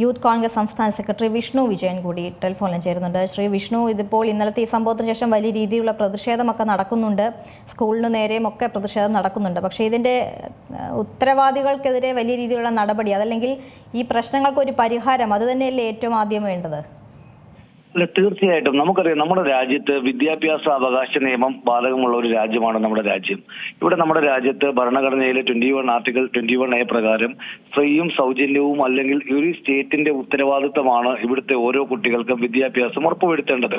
Youth Congress സംസ്ഥാന secretary Vishnu Vijayan കൂടി ടെലിഫോണിൽ ചേരുന്നുണ്ട്. ശ്രീ വിഷ്ണു ഇതിപ്പോൾ ഇന്നലത്തെ ഈ സംഭവത്തിന് ശേഷം വലിയ രീതിയിലുള്ള പ്രതിഷേധമൊക്കെ നടക്കുന്നുണ്ട്. സ്കൂളിന് നേരെയും ഒക്കെ പ്രതിഷേധം നടക്കുന്നുണ്ട്. പക്ഷേ ഇതിന്റെ ഉത്തരവാദികൾക്കെതിരെ വലിയ രീതിയിലുള്ള നടപടി അതല്ലെങ്കിൽ ഈ പ്രശ്നങ്ങൾക്ക് ഒരു പരിഹാരം അത് തന്നെയല്ലേ ഏറ്റവും ആദ്യം വേണ്ടത്? അല്ല തീർച്ചയായിട്ടും. നമുക്കറിയാം നമ്മുടെ രാജ്യത്ത് വിദ്യാഭ്യാസ അവകാശ നിയമം ബാധകമുള്ള ഒരു രാജ്യമാണ് നമ്മുടെ രാജ്യം. ഇവിടെ നമ്മുടെ രാജ്യത്ത് ഭരണഘടനയിലെ twenty one article twenty one A പ്രകാരം ഫ്രീയും സൗജന്യവും അല്ലെങ്കിൽ ഒരു സ്റ്റേറ്റിന്റെ ഉത്തരവാദിത്തമാണ് ഇവിടുത്തെ ഓരോ കുട്ടികൾക്കും വിദ്യാഭ്യാസം ഉറപ്പുവരുത്തേണ്ടത്.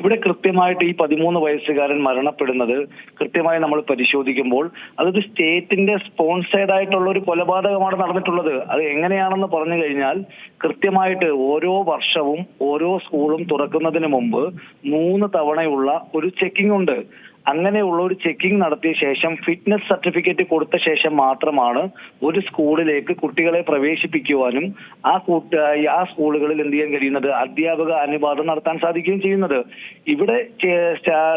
ഇവിടെ കൃത്യമായിട്ട് ഈ പതിമൂന്ന് വയസ്സുകാരൻ മരണപ്പെടുന്നത് കൃത്യമായി നമ്മൾ പരിശോധിക്കുമ്പോൾ അതൊരു സ്റ്റേറ്റിന്റെ സ്പോൺസേഡ് ആയിട്ടുള്ള ഒരു കൊലപാതകമാണ് നടന്നിട്ടുള്ളത്. അത് എങ്ങനെയാണെന്ന് പറഞ്ഞു കഴിഞ്ഞാൽ കൃത്യമായിട്ട് ഓരോ വർഷവും ഓരോ സ്കൂളും തുറക്കുന്നതിന് മുമ്പ് മൂന്ന് തവണയുള്ള ഒരു ചെക്കിംഗ് ഉണ്ട്. അങ്ങനെയുള്ള ഒരു ചെക്കിംഗ് നടത്തിയ ശേഷം ഫിറ്റ്നസ് സർട്ടിഫിക്കറ്റ് കൊടുത്ത ശേഷം മാത്രമാണ് ഒരു സ്കൂളിലേക്ക് കുട്ടികളെ പ്രവേശിപ്പിക്കുവാനും ആ കൂട്ട ആ സ്കൂളുകളിൽ എന്ത് ചെയ്യാൻ കഴിയുന്നത്? അധ്യാപക അനുവാദം നടത്താൻ സാധിക്കുകയും ചെയ്യുന്നത്. ഇവിടെ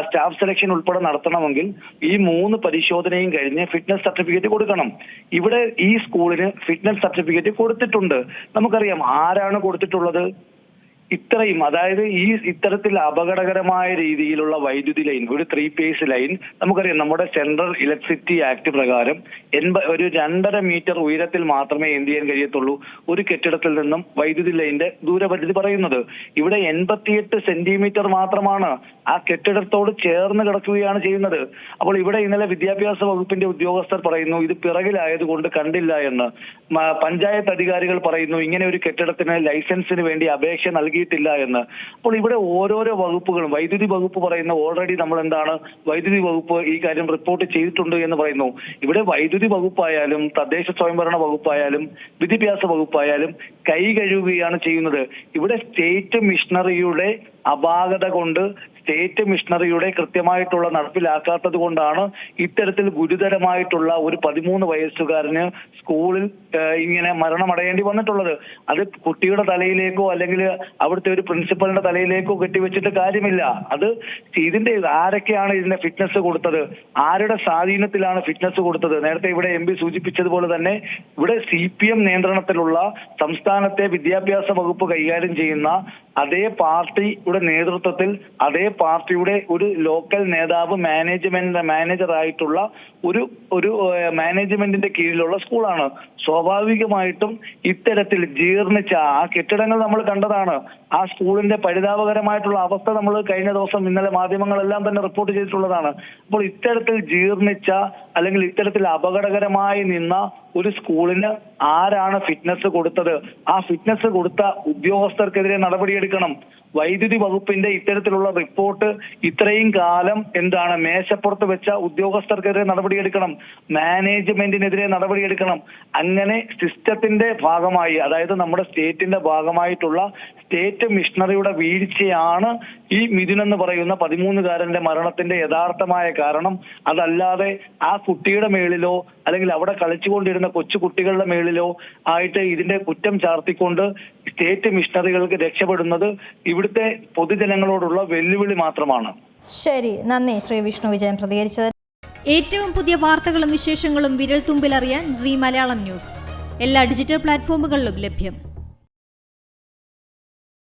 സ്റ്റാഫ് സെലക്ഷൻ ഉൾപ്പെടെ നടത്തണമെങ്കിൽ ഈ മൂന്ന് പരിശോധനയും കഴിഞ്ഞ് ഫിറ്റ്നസ് സർട്ടിഫിക്കറ്റ് കൊടുക്കണം. ഇവിടെ ഈ സ്കൂളിന് ഫിറ്റ്നസ് സർട്ടിഫിക്കറ്റ് കൊടുത്തിട്ടുണ്ട്. നമുക്കറിയാം ആരാണ് കൊടുത്തിട്ടുള്ളത്? ഇത്രയും അതായത് ഈ ഇത്തരത്തിൽ അപകടകരമായ രീതിയിലുള്ള വൈദ്യുതി ലൈൻ ഒരു ത്രീ പേസ് ലൈൻ നമുക്കറിയാം നമ്മുടെ സെൻട്രൽ ഇലക്ട്രിസിറ്റി ആക്ട് പ്രകാരം എൺപ ഒരു രണ്ടര മീറ്റർ ഉയരത്തിൽ മാത്രമേ എന്ത് ചെയ്യാൻ കഴിയത്തുള്ളൂ? ഒരു കെട്ടിടത്തിൽ നിന്നും വൈദ്യുതി ലൈനിന്റെ ദൂരപരിധി പറയുന്നത്. ഇവിടെ എൺപത്തിയെട്ട് സെന്റിമീറ്റർ മാത്രമാണ് ആ കെട്ടിടത്തോട് ചേർന്ന് കിടക്കുകയാണ് ചെയ്യുന്നത്. അപ്പോൾ ഇവിടെ ഇന്നലെ വിദ്യാഭ്യാസ വകുപ്പിന്റെ ഉദ്യോഗസ്ഥർ പറയുന്നു ഇത് പിറകിലായതുകൊണ്ട് കണ്ടില്ല എന്ന്. പഞ്ചായത്ത് അധികാരികൾ പറയുന്നു ഇങ്ങനെ ഒരു കെട്ടിടത്തിന് ലൈസൻസിന് വേണ്ടി അപേക്ഷ നൽകിയിട്ടില്ല എന്ന്. അപ്പോൾ ഇവിടെ ഓരോരോ വകുപ്പുകളും വൈദ്യുതി വകുപ്പ് പറയുന്ന ഓൾറെഡി നമ്മൾ എന്താണ് വൈദ്യുതി വകുപ്പ് ഈ കാര്യം റിപ്പോർട്ട് ചെയ്തിട്ടുണ്ട് എന്ന് പറയുന്നു. ഇവിടെ വൈദ്യുതി വകുപ്പായാലും തദ്ദേശ സ്വയംഭരണ വകുപ്പായാലും വിദ്യാഭ്യാസ വകുപ്പായാലും കൈ കഴുകുകയാണ് ചെയ്യുന്നത്. ഇവിടെ സ്റ്റേറ്റ് മിഷണറിയുടെ അപാകത കൊണ്ട് സ്റ്റേറ്റ് മിഷണറിയുടെ കൃത്യമായിട്ടുള്ള നടപ്പിലാക്കാത്തത് കൊണ്ടാണ് ഇത്തരത്തിൽ ഗുരുതരമായിട്ടുള്ള ഒരു പതിമൂന്ന് വയസ്സുകാരന് സ്കൂളിൽ ഇങ്ങനെ മരണമടയേണ്ടി വന്നിട്ടുള്ളത്. അത് കുട്ടിയുടെ തലയിലേക്കോ അല്ലെങ്കിൽ അവിടുത്തെ ഒരു പ്രിൻസിപ്പലിന്റെ തലയിലേക്കോ കെട്ടിവെച്ചിട്ട് കാര്യമില്ല. അത് ഇതിന്റെ ആരൊക്കെയാണ് ഇതിന്റെ ഫിറ്റ്നസ് കൊടുത്തത്? ആരുടെ സ്വാധീനത്തിലാണ് ഫിറ്റ്നസ് കൊടുത്തത്? നേരത്തെ ഇവിടെ എം പി സൂചിപ്പിച്ചതുപോലെ തന്നെ ഇവിടെ സി പി എം നിയന്ത്രണത്തിലുള്ള സംസ്ഥാനത്തെ വിദ്യാഭ്യാസ വകുപ്പ് കൈകാര്യം ചെയ്യുന്ന അതേ പാർട്ടിയുടെ നേതൃത്വത്തിൽ അതേ പാർട്ടിയുടെ ഒരു ലോക്കൽ നേതാവ് മാനേജ്മെന്റ് മാനേജർ ആയിട്ടുള്ള ഒരു ഒരു മാനേജ്മെന്റിന്റെ കീഴിലുള്ള സ്കൂളാണ്. സ്വാഭാവികമായിട്ടും ഇത്തരത്തിൽ ജീർണിച്ച ആ കെട്ടിടങ്ങൾ നമ്മൾ കണ്ടതാണ്. ആ സ്കൂളിന്റെ പരിതാപകരമായിട്ടുള്ള അവസ്ഥ നമ്മൾ കഴിഞ്ഞ ദിവസം ഇന്നലെ മാധ്യമങ്ങളെല്ലാം തന്നെ റിപ്പോർട്ട് ചെയ്തിട്ടുള്ളതാണ്. അപ്പോൾ ഇത്തരത്തിൽ ജീർണിച്ച അല്ലെങ്കിൽ ഇത്തരത്തിൽ അപകടകരമായി നിന്ന ഒരു സ്കൂളിന് ആരാണ് ഫിറ്റ്നസ് കൊടുത്തത്? ആ ഫിറ്റ്നസ് കൊടുത്ത ഉദ്യോഗസ്ഥർക്കെതിരെ നടപടിയെടുക്കണം. വൈദ്യുതി വകുപ്പിന്റെ ഇത്തരത്തിലുള്ള റിപ്പോർട്ട് ഇത്രയും കാലം എന്താണ് മേശപ്പുറത്ത് വെച്ച ഉദ്യോഗസ്ഥർക്കെതിരെ നടപടിയെടുക്കണം മാനേജ്മെന്റിനെതിരെ നടപടിയെടുക്കണം. അങ്ങനെ സിസ്റ്റത്തിന്റെ ഭാഗമായി അതായത് നമ്മുടെ സ്റ്റേറ്റിന്റെ ഭാഗമായിട്ടുള്ള സ്റ്റേറ്റ് മിഷണറിയുടെ വീഴ്ചയാണ് ഈ മിഥുൻ എന്ന് പറയുന്ന പതിമൂന്നുകാരന്റെ മരണത്തിന്റെ യഥാർത്ഥമായ കാരണം. അതല്ലാതെ ആ കുട്ടിയുടെ മേളിലോ അല്ലെങ്കിൽ അവിടെ കളിച്ചുകൊണ്ടിരുന്ന കൊച്ചു കുട്ടികളുടെ മേളിലോ ആയിട്ട് ഇതിന്റെ കുറ്റം ചാർത്തിക്കൊണ്ട് സ്റ്റേറ്റ് മിഷണറികൾക്ക് രക്ഷപ്പെടുന്നത് ഇവിടുത്തെ പൊതുജനങ്ങളോടുള്ള വെല്ലുവിളി മാത്രമാണ്. ശരി നന്ദി ശ്രീ വിഷ്ണു വിജയൻ പ്രതികരിച്ചത് ഏറ്റവും പുതിയ വാർത്തകളും വിശേഷങ്ങളും വിരൽ തുമ്പിലറിയാൻ സി മലയാളം ന്യൂസ്. എല്ലാ ഡിജിറ്റൽ പ്ലാറ്റ്ഫോമുകളിലും ലഭ്യം.